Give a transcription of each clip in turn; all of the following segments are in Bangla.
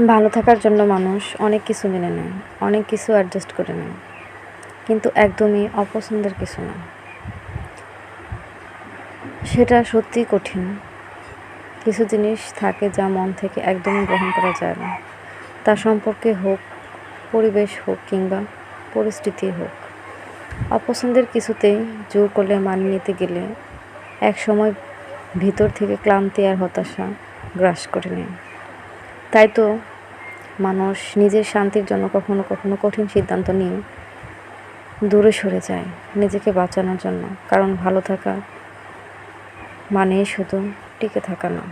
ভালো থাকার জন্য মানুষ অনেক কিছু মেনে নেয়, অনেক কিছু অ্যাডজাস্ট করে নেয়, কিন্তু একদমই অপছন্দের কিছু না। সেটা সত্যিই কঠিন। কিছু জিনিস থাকে যা মন থেকে একদমই গ্রহণ করা যায় না। তা সম্পর্কে হোক, পরিবেশ হোক কিংবা পরিস্থিতি হোক, অপছন্দের কিছুতেই জোর করলে মানিয়ে নিতে গেলে এক সময় ভিতর থেকে ক্লান্তি আর হতাশা গ্রাস করে নেয়। তাই তো মানুষ নিজের শান্তির জন্য কখনো কখনো কঠিন সিদ্ধান্ত নিয়ে দূরে সরে যায় নিজেকে বাঁচানোর জন্য। কারণ ভালো থাকা মানেই শুধু টিকে থাকা না।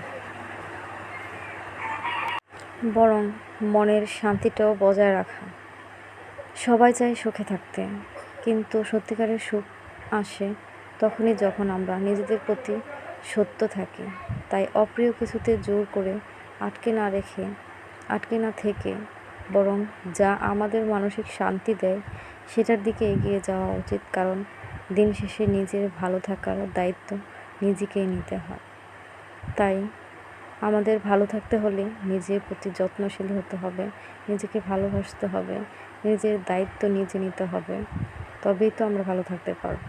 বরং মনের শান্তিটাও বজায় রাখা। সবাই চায় সুখে থাকতে। কিন্তু সত্যিকারের সুখ আসে তখনই যখন আমরা নিজেদের প্রতি সত্য থাকি। তাই অপ্রিয় কিছুতে জোর করে আটকে না রেখে, আটকে না থেকে, বরং যা আমাদের মানসিক শান্তি দেয়, সেটার দিকে এগিয়ে যাওয়া উচিত। কারণ দিন শেষে নিজের ভালো থাকার দায়িত্ব নিজেকেই নিতে হয়। তাই আমাদের ভালো থাকতে হলে নিজের প্রতি যত্নশীল হতে হবে, নিজেকে ভালোবাসতে হবে, নিজের দায়িত্ব নিজে নিতে হবে, তবেই তো আমরা ভালো থাকতে পারব।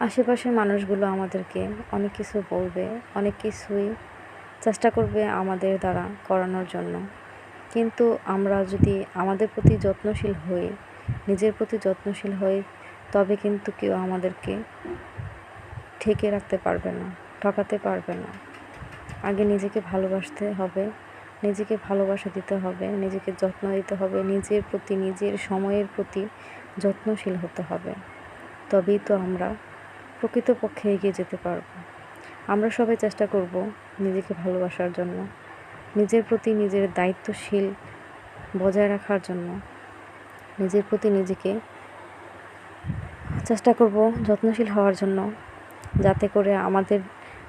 আশেপাশের মানুষগুলো আমাদেরকে অনেক কিছু বলবে, অনেক কিছুই চেষ্টা করবে আমাদের দ্বারা করানোর জন্য। কিন্তু আমরা যদি আমাদের প্রতি যত্নশীল হই, নিজের প্রতি যত্নশীল হই, তবে কিন্তু কেউ আমাদেরকে ঠেকে রাখতে পারবে না, ঠকাতে পারবে না। আগে নিজেকে ভালোবাসতে হবে, নিজেকে ভালোবাসা দিতে হবে, নিজেকে যত্ন দিতে হবে, নিজের প্রতি, নিজের সময়ের প্রতি যত্নশীল হতে হবে। তবেই তো আমরা প্রকৃতপক্ষে এগিয়ে যেতে পারব। আমরা সবাই চেষ্টা করব নিজেকে ভালোবাসার জন্য, নিজের প্রতি নিজের দায়িত্বশীল বজায় রাখার জন্য। নিজের প্রতি নিজেকে চেষ্টা করব যত্নশীল হওয়ার জন্য, যাতে করে আমাদের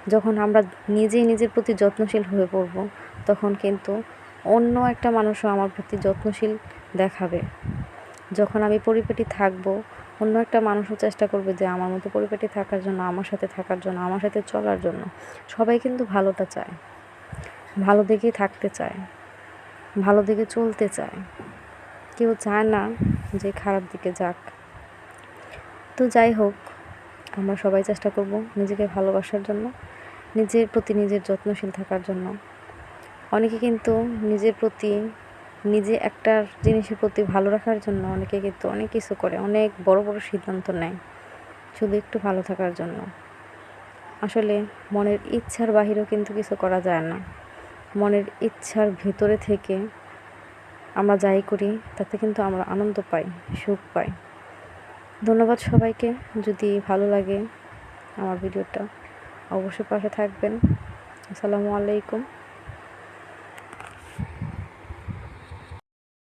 যখন আমরা নিজেই নিজের প্রতি যত্নশীল হয়ে পড়ব, তখন কিন্তু অন্য একটা মানুষও আমার প্রতি যত্নশীল দেখাবে। যখন আমি পরিপাটি থাকব অন্য একটা মানুষও চেষ্টা করবে যে আমার মতো পরিপাটি থাকার জন্য, আমার সাথে থাকার জন্য, আমার সাথে চলার জন্য। সবাই কিন্তু ভালোটা চায়। ভালো দিকেই থাকতে চায়। ভালো দিকে চলতে চায়। কেউ চায় না যে খারাপ দিকে যাক। তো যাই হোক, আমরা সবাই চেষ্টা করব নিজেকে ভালোবাসার জন্য, নিজের প্রতি নিজের যত্নশীল থাকার জন্য। অনেকে কিন্তু নিজের প্রতি নিজে একটা জিনিসের প্রতি ভালো রাখার জন্য অনেকে কিন্তু অনেক কিছু করে, অনেক বড় বড় সিদ্ধান্ত নেয় শুধু একটু ভালো থাকার জন্য। আসলে মনের ইচ্ছার বাহিরেও কিন্তু কিছু করা যায় না। মনের ইচ্ছার ভিতরে থেকে আমরা যাই করি, তাতে কিন্তু আমরা আনন্দ পাই, সুখ পাই। ধন্যবাদ সবাইকে, যদি ভালো লাগে আমার ভিডিওটা অবশ্যই পাশে থাকবেন। আসসালামু আলাইকুম।